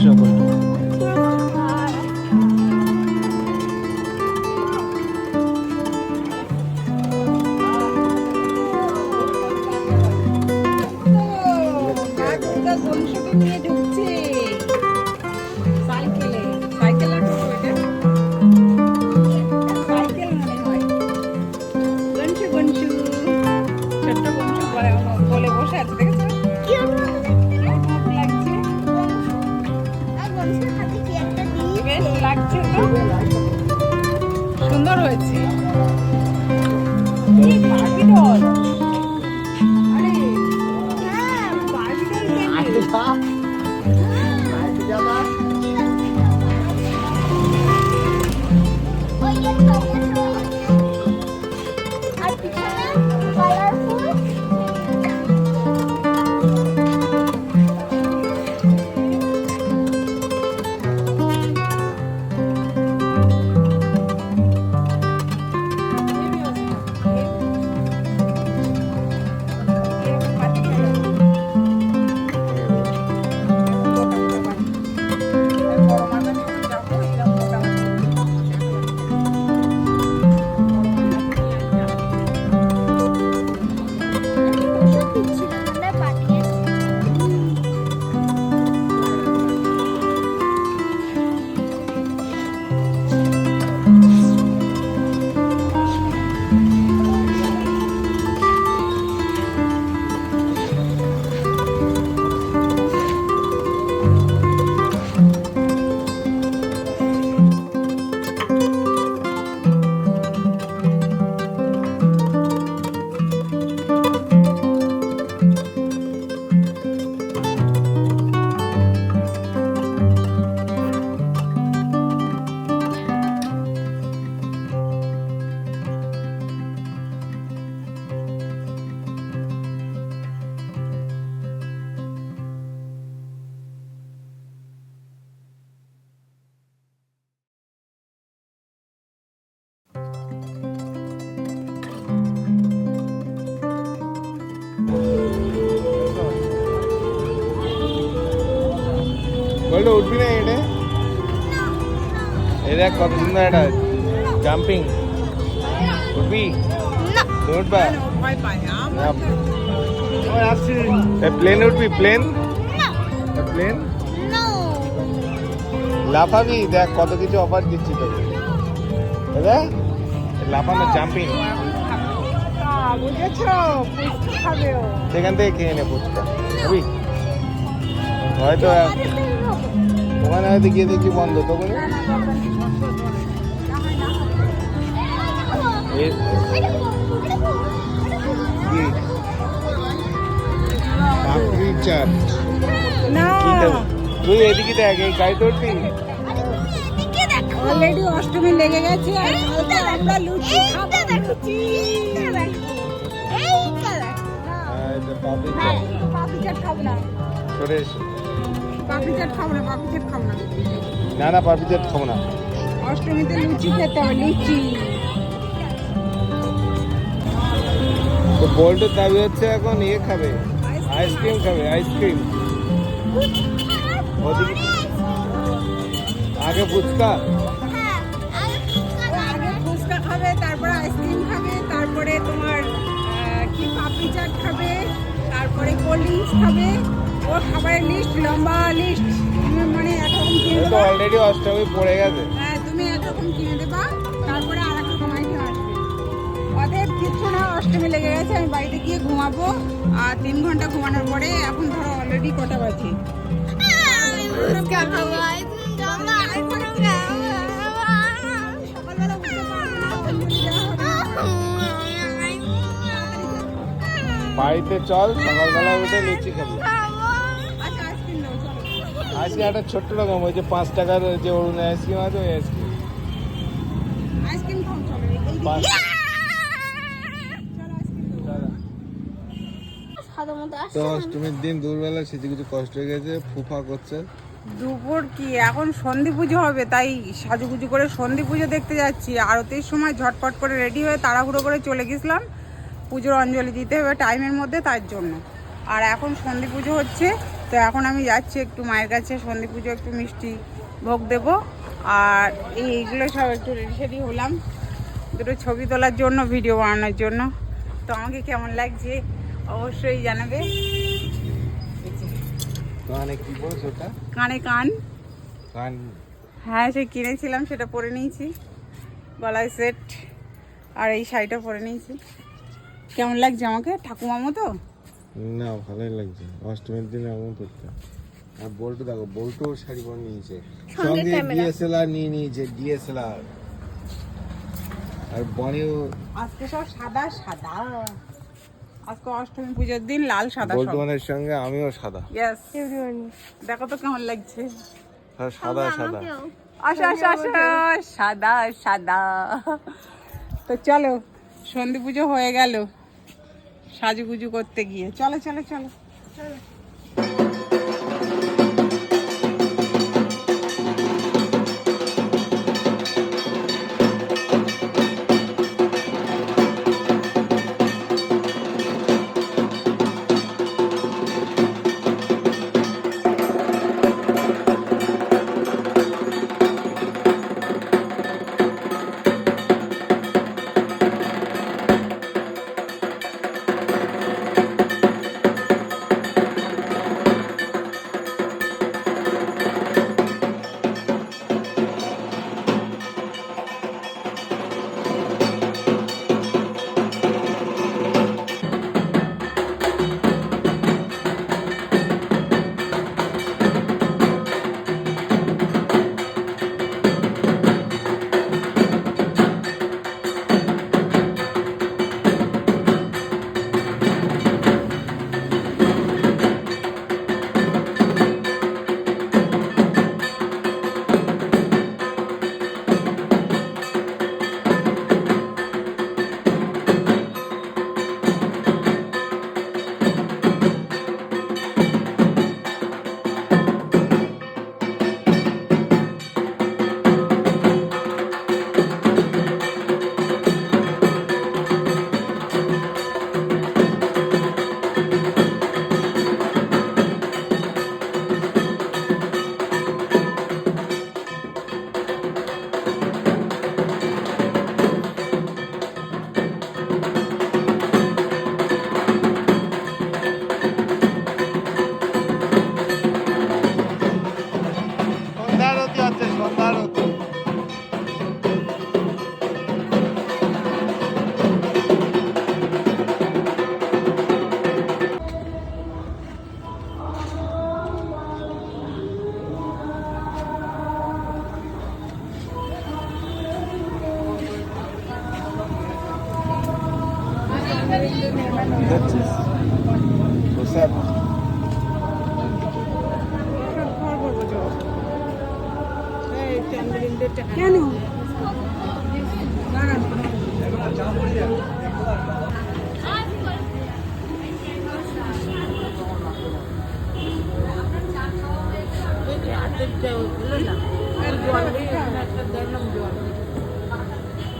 আসো বলতো যে বলতো উঠবি না এটা এই দেখ কত সুন্দর এটা জাম্পিং উঠবি? উঠবা? প্লেন উঠবি? প্লেন প্লেন লাফাবি? দেখ কত কিছু অফার দিচ্ছি তোকে। দাদা লাফানো জাম্পিং সেখান থেকে খেয়ে নে ফুচকা হয়তো ওখানে হয়তো গিয়ে দেখি বন্ধ তখন? তুই এদিকে দেখ এই গাড়িতে উঠবি অলরেডি অষ্টমী লেগে গেছে আর আমরা লুচি খাব। হ্যাঁ, পাপড়ি হ্যাঁ, চাট। খাব না। এসো। পাপড়ি চাট খাব না পাপড়ি চাট খাব না। না না পাপড়ি চাট খাব না। অষ্টমীতে লুচি খেতে হবে লুচি। তো বোল্টের দাবি হচ্ছে এখন ইয়ে খাবে আইসক্রিম খাবে আইসক্রিম। আগে ফুচকা? ফুচকা খাবে তারপরে আইসক্রিম খাবে তারপরে তোমার কি পাপড়ি চাট খাবে তারপরে কোল্ড ড্রিঙ্কস খাবে। ওর খাবারের লিস্ট লম্বা লিস্ট তুমি মানে একরকম কিনে দেবা? অলরেডি অষ্টমী পড়ে গেছে। হ্যাঁ তুমি একরকম কিনে দেবা তারপরে আর এক রকম আইটেম আসবে। ওদের কিচ্ছু না অষ্টমী লেগে গেছে আমি বাড়িতে গিয়ে ঘুমাবো। আর তিন ঘণ্টা ঘুমানোর পরে এখন ধরো অলরেডি কটা বাজে। বাড়িতে চল সকালবেলা উঠে লুচি খাবি। আজকে একটা ছোট্ট রকম ওই যে পাঁচ টাকার যে অরুণ আইসক্রিম আছে ওই আইসক্রিম তো অষ্টমীর দিন দুপুরবেলা কিছু কষ্ট হয়ে গেছে ফুফা করছে। দুপুর কি? এখন সন্ধি পুজো হবে তাই সাজুগুজু করে সন্ধি পুজো দেখতে যাচ্ছি। আরতির সময় ঝটপট করে রেডি হয়ে তাড়াহুড়ো করে চলে গেছিলাম। পুজোর অঞ্জলি দিতে হবে টাইমের মধ্যে তার জন্য। আর এখন সন্ধি পুজো হচ্ছে। তো এখন আমি যাচ্ছি একটু মায়ের কাছে সন্ধি পুজো একটু মিষ্টি ভোগ দেব। আর এই এইগুলো সব একটু রেডি সেডি হলাম। দুটো ছবি তোলার জন্য ভিডিও বানানোর জন্য। তো আমাকে কেমন লাগছে অবশ্যই জানাবে। কান কান হ্যাঁ সে কিনেছিলাম সেটা পরে নিয়েছি। গলায় সেট আর এই শাড়িটা পরে নিয়েছি। কেমন লাগছে আমাকে? ঠাকুমা মতো? না ভালোই লাগছে। অষ্টমীর দিনে এমন করতে। আর বল্টু দেখো বল্টু শাড়ি পরে নিয়েছে। সঙ্গে ডিএসএলআর নিয়ে নিয়েছে ডিএসএলআর আর বনিও আজকে সব সাদা সাদা। আজকে অষ্টমী পুজোর দিন লাল সাদা বল্টু সব। মানের সঙ্গে আমিও সাদা। ইয়েস দেখো তো কেমন লাগছে। সাদা সাদা। আসো আসো আসো সাদা সাদা। তো চলো সন্ধি পুজো হয়ে গেল। সাজুগুজু করতে গিয়ে। চলো চলো চলো। প্রসাদ কেন?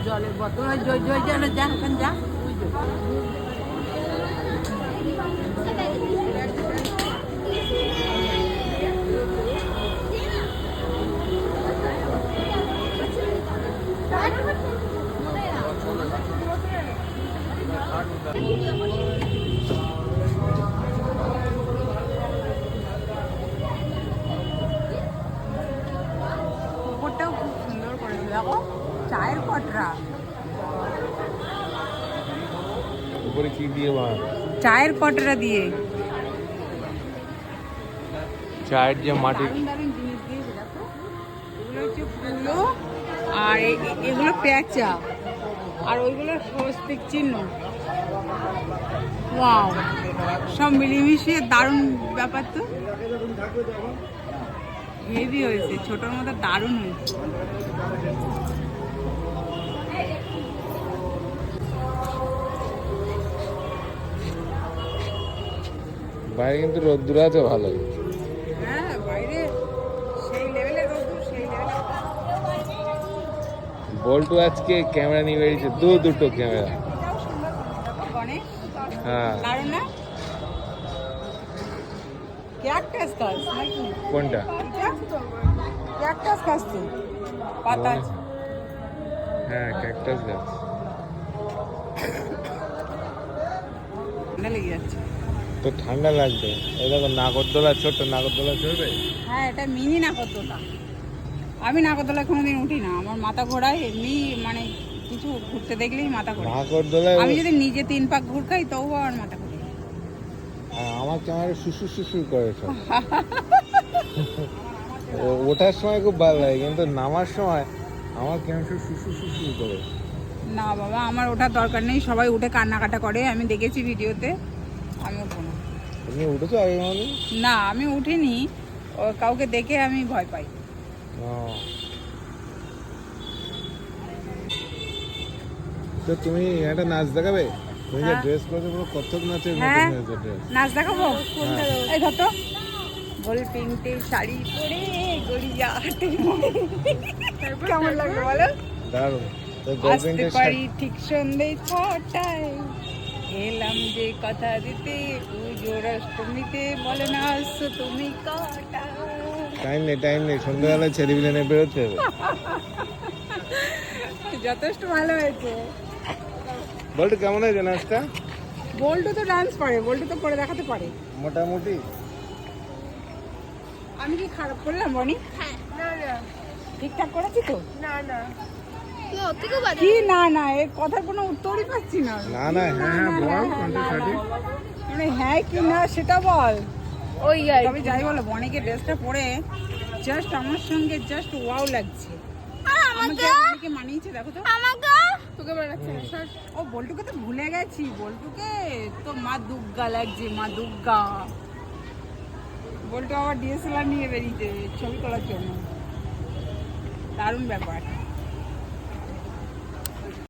জলের বোতল জয় জয় জলে যা যা চায়ের কটরা দিয়ে। চায়ের যে মাটি। এগুলো হচ্ছে ফুলো আর এগুলো পেঁচা আর ওইগুলো স্বস্তিক চিহ্ন। ওয়াও সব মিলিমিশিয়ে দারুণ ব্যাপার তো। হেভি হয়েছে ছোটোর মতো দারুণ হয়েছে। বাইরে কিন্তু রোদ্দুর আছে ভালো হ্যাঁ বল্টু আজকে ক্যামেরা নিয়ে বেরিয়েছে দু দুটো ক্যামেরা হ্যাঁ। কোনটা? হ্যাঁ ক্যাকটাস গাছ। লেগে যাচ্ছে। তো ঠান্ডা লাগবে। এই দেখো নাগরদোলা ছোট্ট নাগরদোলা চলবে হ্যাঁ এটা মিনি নাগরদোলা। আমি নাগরদোলা কোনোদিন উঠি না। আমার মাথা ঘোরায় এমনি মানে কিছু ঘুরতে দেখলেই মাথা ঘোরায়। নাগরদোলায় আমি যদি নিজে তিন পাক ঘুরকাই তবুও আমার মাথা ঘোরে আ- আমার ক্যামেরা শুশুর শুশুর করে সব। ওঠার সময় খুব ভালো লাগে কিন্তু নামার সময় আমার ক্যামেরা শুশুর শুশুর করে। না বাবা আমার ওঠার দরকার নেই। সবাই উঠে কান্নাকাটা করে। আমি দেখেছি ভিডিওতে। আমি উঠবো না। তুমি উঠেছো আগে না আমি উঠিনি। ও কাউকে দেখে আমি ভয় পাই। তো তুমি একটা নাচ দেখাবে? তুমি যে হ্যাঁ। ড্রেস পরেছো পুরো কত্থক নাচের মতো হ্যাঁ। হয়েছে ড্রেস নাচ দেখাবো? হ্যাঁ। এই ধর তো গোল পিঙ্কটে শাড়ি পরে গড়িয়া হাটে। কেমন লাগবে বলো? দারুণ। তো ঠিক সন্ধে ছটায়। এলাম যে কথা দিতে পুজোর অষ্টমীতে বলে না আসছো তুমি কটা টাইম নেই টাইম নেই সন্ধ্যাবেলায় ছেলে বিলেনে বেরোতে হবে। যথেষ্ট ভালো হয়েছে। বলতো কেমন হয়েছে নাচটা? বল্টু তো ডান্স পারে বল্টু তো করে দেখাতে পারে। মোটামুটি। আমি কি খারাপ করলাম বনি? হ্যাঁ। ঠিকঠাক করেছি তো? না বাজে কি? না না এর কথার কোনো উত্তরই পাচ্ছি না। না না হ্যাঁ হ্যাঁ বল কোনটা সঠিক? মানে হ্যাঁ কি না সেটা বল। ওই তবে যাই বলো বনিকে ড্রেসটা পরে জাস্ট আমার সঙ্গে জাস্ট ওয়াও লাগছে। আর আমাকে? আমাকে মানিয়েছে দেখো তো। আমাকে? তোকে না সর ও বল্টুকে তো ভুলে গেছি বল্টুকে তো মা দুর্গা লাগছে মা দুর্গা। বল্টু আবার ডিএসএলআর নিয়ে বেরিয়েছে ছবি তোলার জন্য। দারুণ ব্যাপার।